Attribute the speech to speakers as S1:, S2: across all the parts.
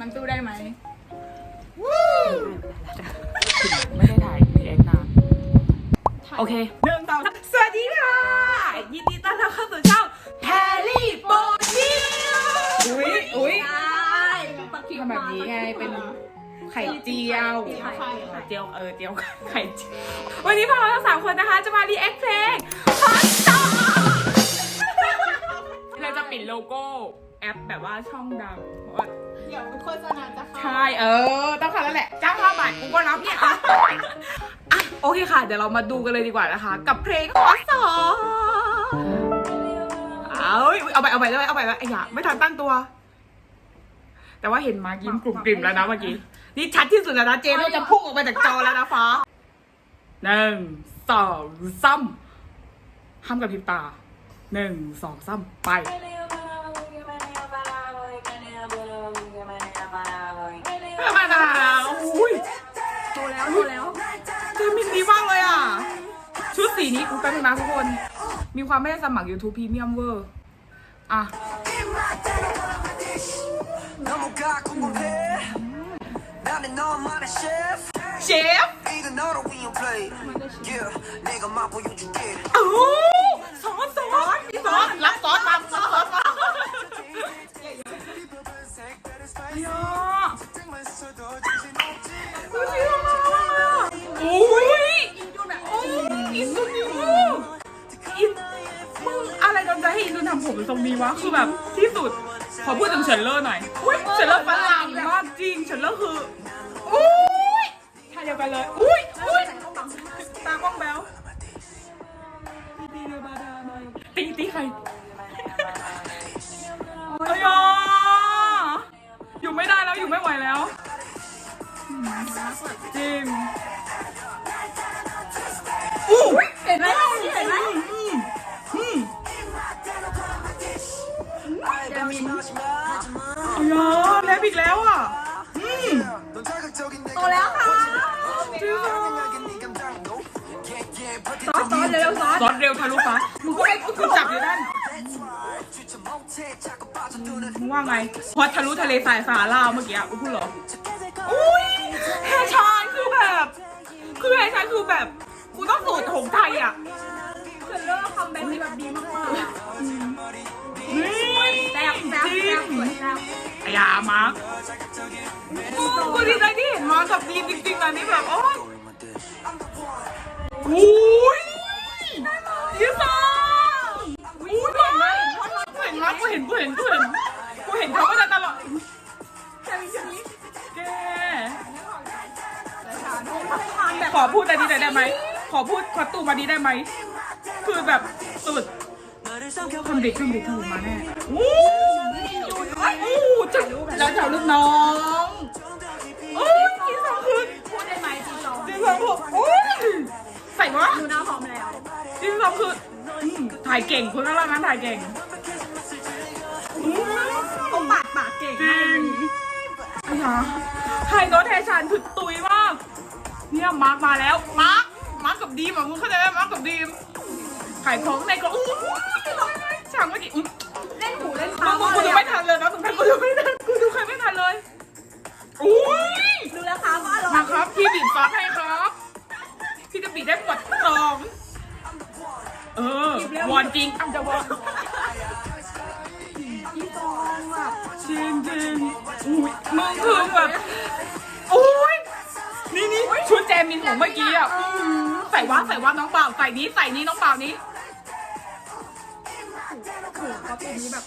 S1: มันสู้ได้ไหม
S2: ไม่ได้ถ่ายรีแอคนานโอเคหนึ่งสองสามสวัสดีค่ะ ยินดีต้อนรับเข้าสู่ช่องแฮร์รี่โบนิวอุ้ยอุ้ย
S1: ใช่
S2: ทำแบบนี้ไงเป็นไข่เจียว
S1: ไข่ไข่
S2: เจียวเออเจียวไข่เจียว วันนี้พวกเราทั้งสามคนนะคะ จะมารีแอคเพลงฮอต โลโก้แอปแบบว่าช่องดังเพราะว่า
S1: เดี๋ยวโฆษณาจะเข้า
S2: ใช่เออ ต้องค่ะแล้วแหละจ้างห้าบาทกูก็รับเนี่ยอะอะโอเคค่ะ เดี๋ยวเรามาดูกันเลยดีกว่านะคะ กับเพลงขอสอเอาเอาไปเอาไปเลยเอาไปแล้วไอ้หยาไม่ทันตั้งตัว แต่ว่าเห็นมายิ้มกลุ่มกลิ่มแล้วนะเมื่อกี้นี่ชัดที่สุดแล้วนะเจนเราจะพุ่งออกมาจากจอแล้วนะฟ้าหนึ่งสองซ้ำห้ามกับพริบตาหนึ่งสองซ้ำไป ดีมากเลยอะ ชุดสีนี้กูแป๊บนึงนะทุกคน มีความไม่ได้สมัคร YouTube Premium เวอร์อะเชฟโอ้สอนสซอสมีซอสรับสอสมาซอสซอสมาำผมเป็นทรงนี้วะคือแบบที่สุด ขอพูดถึงเฉินเลอร์หน่อยอุ้ยเฉินเลอร์ฝรั่งมากจริงเฉินเลอร์คืออุ้ยท่าเดียวกันเลยอุ้ยอุ้ยตากล้องแบวตีตีใครเอ้ยอะอยู่ไม่ได้แล้วอยู่ไม่ไหวแล้วจริง
S1: เล
S2: ทรายสาลาเมื่อกี้อะกูพูดเหรออุ้ยแฮชายคือแบบ คือแฮชายคือแบบกูต้องสูตรหงไทยอะ
S1: เซนเลอร์คัมแบ็กที่แบบดีมากๆอะ
S2: นี่
S1: แซ่บแซ่บ
S2: จริ
S1: แซ่
S2: ง
S1: บสวยแซ่บ
S2: อย่ามาร์คกูกูดีใจที่เห็นมาร์คกับดีจริงๆนะนี่แบบโอ๊ยอุ้ยยี่สองอุ้ยมาร์คกูเห็นมาร์คกูเห็นกูเห็นกูเห็นกูเห็นเขามาตล อพูดอันนี้หน่อยได้ไหม ขอพูดคอตูมอันนี้ได้ไหม คือแบบสุดทำเด็กทำเด็กทำมาแน่อู้อู้จับแล้วจับลูกน้องโอ้ยกินสองคืน
S1: พูดได้ไหมจีสอง
S2: กินสองคืนโอ้ยใส่วะ
S1: ดูหน้าพร้อมแล้ว
S2: กินสองคืนอืมถ่ายเก่งคุณข้างล่างนั้นถ่ายเก่งอืม
S1: เขาปากปากเก่ง
S2: จริงไอ้หาไฮโนตเทชันคือตุยมาก เนี่ยมาร์กมาแล้ว มาร์กมาร์กกับดีมอะมึงเข้าใจไหมมาร์กกับดีมขายของในกล่องอู้ฉากเมื่อกี้อื้อ
S1: เล่นหูเล่น
S2: มึ
S1: ตาง
S2: มึงกูดูไม่ทันเลยนะสุดท้ายกูดูไม่ทันกูดูใครไม่ทันเลยอุ้ย
S1: ดูแล้วค่ะว่าอร่อย
S2: มาครับพี่บีบซอสให้ครับพี่จะบีบได้หมดซองเออวอนจริงอะจะวอน
S1: จีสองแบบ
S2: จริงจริงอุ้ยมึงคือแบบอุ้ย นี่นี่ชุดแจมินของเมื่อกี้อะอื้อหือใส่ว่าใส่ว่าน้องเปล่าใส่นี้ใส่นี้น้องเปล่านี้
S1: หูเขาตัวนี้แบบ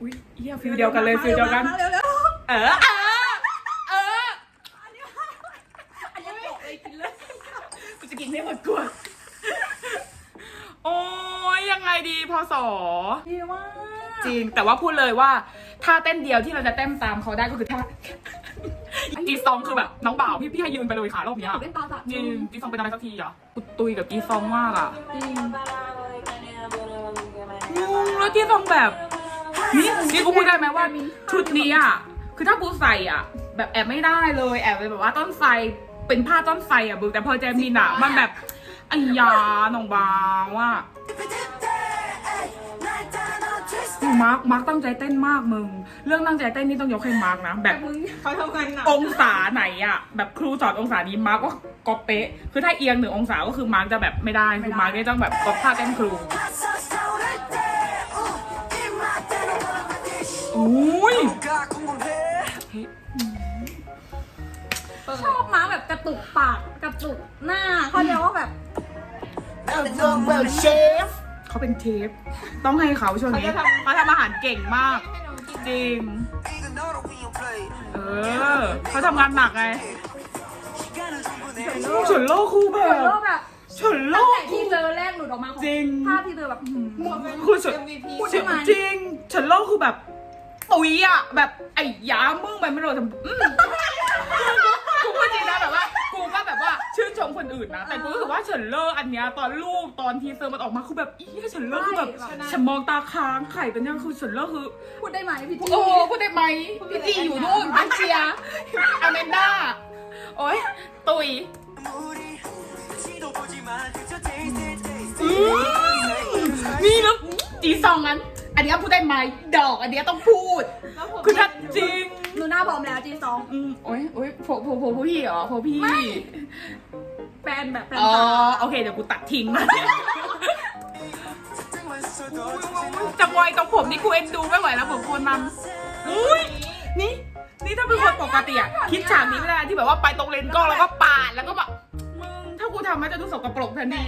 S2: อุ้ยเฮียฟิลเดียวกันเลยฟิลเดียวกัน
S1: เร็วเร็ว
S2: เออเออเออ
S1: อันนี้ไม่บอกเลยกินเลย
S2: กูจะกินไม่หมดกวนโอ้ยยังไงดีพอสอ
S1: ดีมาก
S2: จริงแต่ว่าพูดเลยว่าท่าเต้นเดียวที่เราจะเต้นตามเขาได้ก็คือท่า กีซองคือแบบน้องบ่าวพี่พี่ให้ยืนไปเลยขารอบเนี้ย
S1: เล่นตาสัตว์
S2: จริงกีซองเป็นอะไรสักทีอะกูตุยกับกีซองมากอะ
S1: จริง
S2: อืมแล้วกีซองแบบ นี่นี่กูพูดได้ไหมว่าชุดนี้อะคือถ้ากูใส่อะ แบบแอบไม่ได้เลยแอบไปแบบว่าต้นไฟเป็นผ้าต้นไฟอะบึกแต่พอแจมินอะ มันแบบไอ้ยาน้องบ่าวอะ มาร์คมาร์คตั้งใจเต้นมากมึง เรื่องตั้งใจเต้นนี่ต้องยกให้มาร์คนะ แบบ
S1: มึงเขาทำงานหนัก
S2: องศาไหนอะแบบครูสอนองศานี้มาร์คก็ก็เป๊ะ คือถ้าเอียงหนึ่งองศาก็คือมาร์คจะแบบไม่ได้คือมาร์คจะต้องแบบก็อปท่เต้นครู อุ้ย
S1: ชอบมาแบบกระตุกปากกระตุกหน้าเขาเรียกว่าแบบ
S3: I'm not my.
S2: เขาเป็นเชฟต้องให้เขาช่วงนี้
S1: เขาทำ
S2: อาหารเก่งมาก จริง เออเขาทำงานหนักไงฉุนโลกคู่แบ
S1: เปิ
S2: ด
S1: โลกบแบ
S2: บฉุนโลก
S1: ที่เจอแรกหลุดออกมา
S2: จริง
S1: ภาพที่เจอแบบหืม
S2: คือฉุนจริงฉุนโลกคือแบบปุ๋ยอะแบบไอ้ยามึงไปไม่โดนทำอื ชื่อชมคนอื่นนะ แต่กูรู้สึกว่าเฉินเลอร์อันเนี้ยตอนรูปตอนทีเซอร์มันออกมาคือแบบอีเฉินเลอร์คือแบบฉันมองตาค้างไข่เป็นยังคือเฉินเลอร์คือ
S1: พูดได้ไหมพี่จี
S2: โอ้พูดได้ไหมพี่จีอยู่นู่นรัสเชียอเมนดาโอ้ยตุย นี่แล้วจีซองนั้น อันเนี้ยพูดได้ไหมดอก อันเนี้ยต้องพูดคือถ้าจริง
S1: หนูหน้าพอมแล้วจีซอง
S2: อืมโอ้ยโอ้ยโผล่โผล่โผล่พี่เหรอโผล่พี่
S1: ไม่ แฟนแบบแฟน
S2: อ๋อโอเคเดี๋ยวกูตัดทิ้ง จังหวะตรงผมนี่กูเอ็นดูไม่ไหวแล้วผมควรมันอุ้ยนี่ นี่ถ้าเป็นคนปกติอะคิดฉากนี้ไม่ได้ที่แบบว่าไปตรงเลนกล้อแล้วก็ปาดแล้วก็แบบมึงถ้ากูทำมันจะดูสกปรกทันที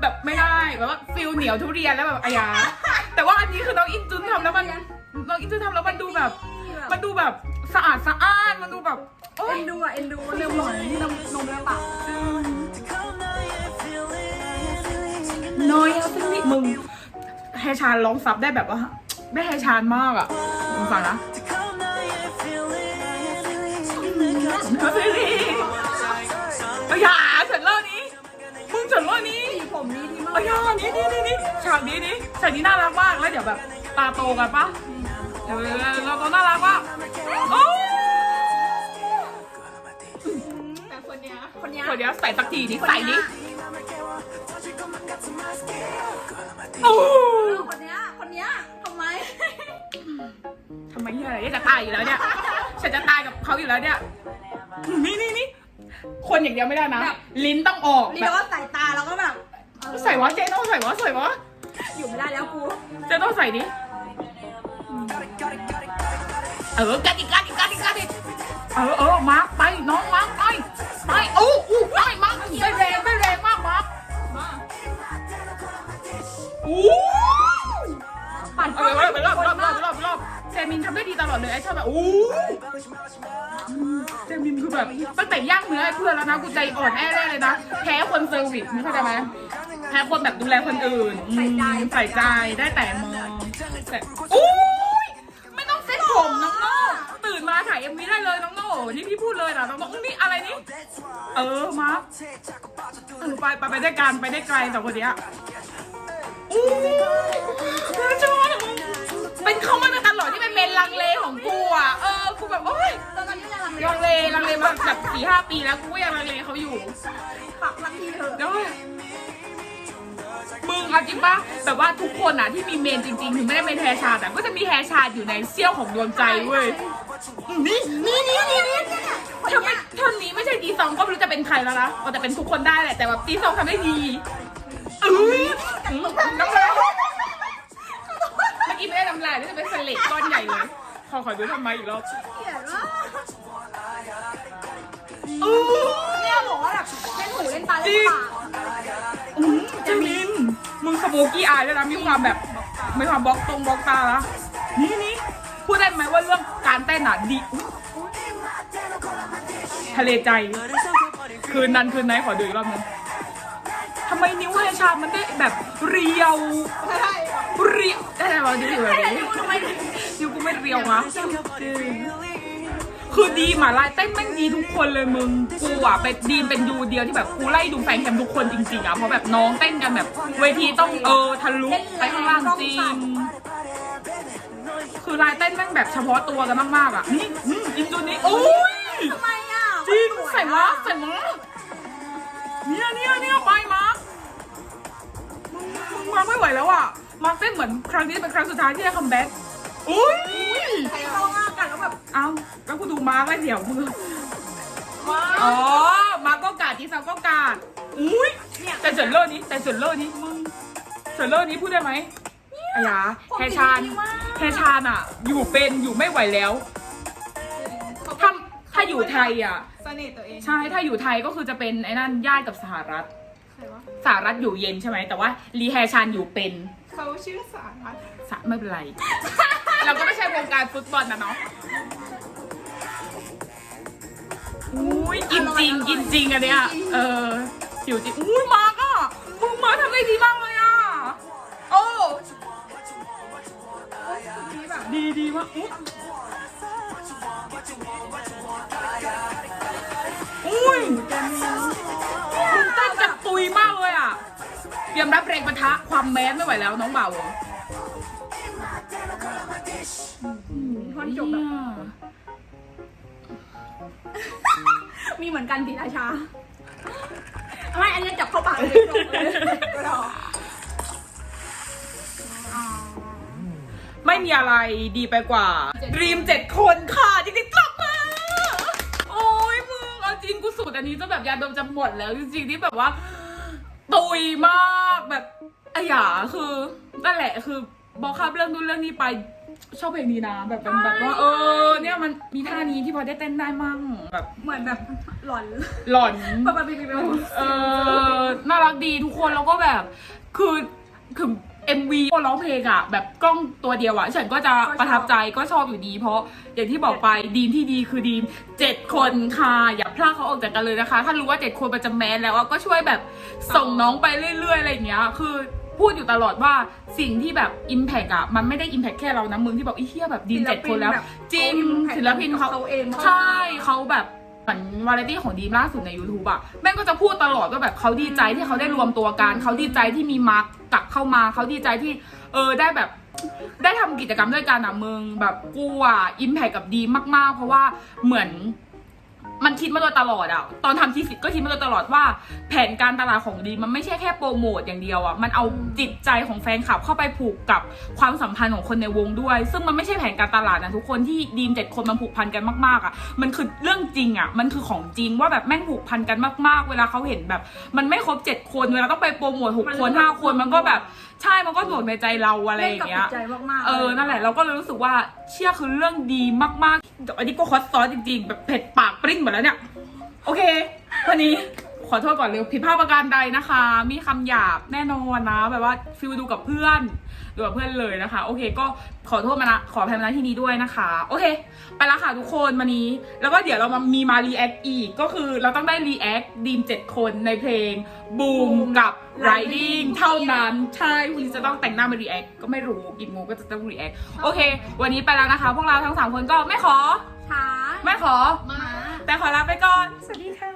S2: แบบไม่ได้แบบว่าฟิลเหนียวทุเรียนแล้วแบบอายาแต่ว่าอันนี้คือน้องอินจุนทำแล้วมันน้องอินจุนทำแล้วมันดูแบบ มันดูแบบ สะอาดสะอ้านมันดูแบบ
S1: เอ็นดูอะเอ็นดูเร็วหน่อยนมนมแล้วปะ
S2: น้อยอะพี่มึงแฮชานร้องซับได้แบบว่าได้แฮชานมากอะมึงฟังนะอายาเสร็จแล้วนี้มึงเสร็จแล้วนี้
S1: ผมนี้ดีมาก
S2: อายานี่นี่นี่นี่ฉากนี้นี่ฉากนี้น่ารักมากแล้วเดี๋ยวแบบตาโตกันปะ เดี๋ยวเราโตน่ารักปะโอ้ย
S1: แต่คนเนี้ยคนเนี้ย
S2: เดี๋ยวใส่สักทีนี่ใส่นี่
S1: ค
S2: โอ้
S1: นเนี้ยคนเนี้ยทำไม
S2: ทำไมเฮียอะไรเนี่ยจะตายอยู่แล้วเนี่ยฉันจะตายกับเขาอยู่แล้วเนี่ยนี่นี่นี่คนอย่างเดียวไม่ได้นะ
S1: แบบ
S2: ลิ้นต้องออก
S1: นี่
S2: แบ
S1: แล้ว
S2: บ
S1: ก็ใส่ตาแล้วก็แบบเออ
S2: ใส่วะเจโน่ใส่วะใส่วะ
S1: อยู่ไม่ได้แล้วกู
S2: เจโน่ใส่ดิ เออกัดอีกกัดอีกกัดอีกกัดอีกเออเออมาร์คไปน้องมาร์คไปไปโอ้อู้ไปมาร์คได้แรงได้แรงมากมาร์คอู้
S1: ปั่น
S2: เออไปไปรอบรอบรอบรอบรอบเจมินทำได้ดีตลอดเลยไอ้ชอบแบบอู้เจมินคือแบบตั้งแต่ย่างเนื้อให้เพื่อนแล้วนะกูใจอ่อนแอแน่เลยนะแพ้คนเซอร์วิสมึงเข้าใจไหมแพ้คนแบบดูแลคนอื่นใส่ใจได้แต่มองแต่อู้ยไม่ต้องเซ็ตผมน้องโน่ตื่นมาถ่ายเอ็มวีได้เลยน้องโน่นี่ พี่พูดเลยนะน้องโน่นี่อะไรนี่ เออ มาร์คเออไปไปไปได้กันไปได้ไกลแต่คนเนี้ยอู้ยชอบเป็นเขามาตลอดที่เป็นเมนลังเลของกูอะ เออ กูแบบโอ๊ย
S1: ตอนนี้ยังลัง
S2: ลังเลลังเลมาแบบสี่ห้าปีแล้วกูก็ยังลังเลเขาอยู่
S1: ปักลังทีเถอะ
S2: เดี๋ยวมึงเอาจริงปะแบบว่าทุกคนอะที่มีเมนจริงๆ ถึงไม่ได้เป็นแฮร์ชาแต่ก็จะมีแฮร์ชาอยู่ในเซี่ยวของดวงใจเว้ยนี่นี่นี่นี่นี่ ถ้าไม่ท่อนนี้ไม่ใช่ดีซองก็ไม่รู้จะเป็นใครแล้วนะก็จะเป็นทุกคนได้แหละแต่แบบดีซองทำได้ดีเอ้ยน้ำลายเมื่อกี้ไม่ได้น้ำลายนี่จะเป็นสเลดก้อนใหญ่เลยขอขอดูทำไมอีกรอบ
S1: เกลียดว่าก
S2: อู้
S1: เนี่ยบอกว่าแบบเล่นหูเล่นตา
S2: จริ
S1: เล่น
S2: ง
S1: ปาก
S2: อืมเจมินมึงสโมกี้อายด้วยนะมีความแบบมีความบล็อกตรงบล็อกตาละนี่นี่พูดได้ไหมว่าเรื่องการเต้นอะดีอุ๊ย ทะเลใจ คืนนั้นคืนไหนขอดูอีกรอบนึงทำไมนิ้วเฮชามันได้แบบเรียว เรียวได้ไหมวะดูอยู่แบบนี้นิ้วกูไม่เรียวนะคือดีหมาลายเต้นแม่งดีทุกคนเลยมึง กูอะเป็นดีมเป็นยูเดียวที่แบบกูไล่ดูแฟนแคมทุกคนจริงๆอะเพราะแบบน้องเต้นกันแบบ เวทีต้องเออทะลุไปข้างล่างจริง คือลายเต้นแม่งแบบเฉพาะตัวกันมากๆอะนี่อินจูนี่โอ้ ริงใส่วะใส่วะเนี่ยเนี่ยเนี่ยไปมาร์คมึงมึงมาไม่ไหวแล้วอะ มาร์คเต้นเหมือนครั้งนี้เป็นครั้งสุดท้ายที่ได้คัมแบ็กอุ้ย
S1: ใครเข้าหน้ากันแล้วแบบ
S2: เอ้าแล้วกูดูมาร์คแล้วเดี๋ยวมึง
S1: ว้า
S2: อ๋อ มาร์คก็กาดจีซังก็กาดอุ้ย
S1: เนี่ย
S2: แต่ส่วนเลอร์นี้แต่ส่วนเลอร์นี้มึงส่วนเลอร์นี้พูดได้ไหมอายาแฮชานแฮชานอะ อยู่เป็นอยู่ไม่ไหวแล้วถ้าถ้า อยู่ไทยอะ
S1: เสน่ห์ตัวเอง
S2: ใช่ ถ้าอยู่ไทยก็คือจะเป็นไอ้นั่นญาติกับสหรัฐ
S1: ใครวะ
S2: สหรัฐอยู่เย็นใช่ไหม แต่ว่าลีแฮชานอยู่เป็น
S1: เขาชื่อสารัต
S2: สะไม่เป็นไร เราก็ไม่ใช่วงการฟุตบอลนะเนาะอุ้ยกินจริงกินจริงอันเนี้ยเออหิวจริงอุ้ยมาร์กอะมึงมาทำได้ดีมากเลยอะโอ้ ดีดีมากอุ๊ย รียมรับแรงปะทะความแมสไม่ไหวแล้วน้องเบาเหรอ
S1: ท่อนจบแบบมีเหมือนกันทีราชาไม่อันนี้จับเข้าปากเลยจบเลยก็รออ๋อ
S2: ไม่มีอะไรดีไปกว่าดรีมเจ็ดคนค่ะ จริงๆกลับมา โอ้ยมึง เอาจริงกูสูตรอันนี้จะแบบยาดมจะหมดแล้ว จริงๆที่แบบว่าตุ ยมากแบบอะหยาคือนั่นแหละคือ บอกครับเรื่องนู้นเรื่องนี้ไปชอบเพลงนี้นะ แบบเป็นแบบว่า เออ เนี่ยมันมีท่านี้ที่พอได้เต้นได้มั่งแบบ
S1: เหมือนแบบหลอน
S2: หล่อน
S1: ปะปะปะปะปะ
S2: เออน่ารักดีทุกคนแล้วก็แบบ คือคือ MV ก็ร้องเพลงอะแบบกล้องตัวเดียวอะฉันก็จะประทับใจก็ชอบอยู่ดี เพราะอย่างที่บอกไปดีมที่ดีคือดีมเจ็ดคนค่ะ อย่าพลาดเขาออกจากกันเลยนะคะ ถ้ารู้ว่าเจ็ดคนมันจะแมนแล้วอะก็ช่วยแบบส่งน้องไปเรื่อยๆอะไรอย่างเงี้ย คือพูดอยู่ตลอดว่าสิ่งที่แบบ Impact อะมันไม่ได้ Impact แค่เรานะมึงที่บอกไอ้เหี้ยแบบดีมเจ็ดคนแล้ว จริงศิลปินเขา
S1: เขาเอง
S2: ใช่เขาแบบเหมือนวาไรตี้ของดีมล่าสุดใน YouTube อะแม่งก็จะพูดตลอดว่าแบบเขาดีใจที่เขาได้รวมตัวกันเขาดีใจที่มีมาร์ก กลับเข้ามาเขาดีใจที่ เออได้แบบได้ทำกิจกรรมด้วยกันอะมึงแบบกูอะอิมแพคกับดีมมากๆ เพราะว่าเหมือน มันคิดมาโดยตลอดอะตอนทำทีสิทธ์ก็คิดมาโดยตลอดว่า แผนการตลาดของดีมมันไม่ใช่แค่โปรโมทอย่างเดียวอะมันเอาจิตใจของแฟนคลับเข้าไปผูกกับความสัมพันธ์ของคนในวงด้วย ซึ่งมันไม่ใช่แผนการตลาดนะทุกคนที่ดีมเจ็ดคนมันผูกพันกันมากๆอะมันคือเรื่องจริงอะมันคือของจริงว่าแบบแม่งผูกพันกันมากๆ เวลาเขาเห็นแบบ มันไม่ครบเจ็ดคนเวลาต้องไปโปรโมทหกคนห้าคนมันก็แบบ ใช่มันก็โดดในใจเราอะไรอย่างเงี้ย
S1: ล่นกับจิตใจมากๆ
S2: เออ นั่นแหละ เราก็เลยรู้สึกว่าเชี่ยคือเรื่องดีมากๆแต่อันนี้ก็ฮอตซอสจริงๆ แบบเผ็ดปากปริ้งหมดแล้วเนี่ย โอเค วันนี้ ขอโทษก่อนเลยผิดพลาดประการใดนะคะ มีคำหยาบแน่นอนนะ แบบว่าฟิลดูกับเพื่อนดูกับเพื่อนเลยนะคะ โอเค ก็ขอโทษมานะขออภัยมาณที่นี้ด้วยนะคะ โอเค ไปแล้วค่ะทุกคนวันนี้ แล้วก็เดี๋ยวเรามามีมารีแอคอีก ก็คือเราต้องได้รีแอคดีมเจ็ดคนในเพลงบูมกับ Riding เท่านั้น ใช่วันนี้จะต้องแต่งหน้ามารีแอคก็ไม่รู้กี่โมงก็จะต้องรีแอคโอเค วันนี้ไปแล้วนะคะ พวกเราทั้งสามคนก็ไม่ขอ
S1: ช้า
S2: ไม่ขอ
S1: มา
S2: แต่ขอลาไปก่อน สวัสดีค่ะ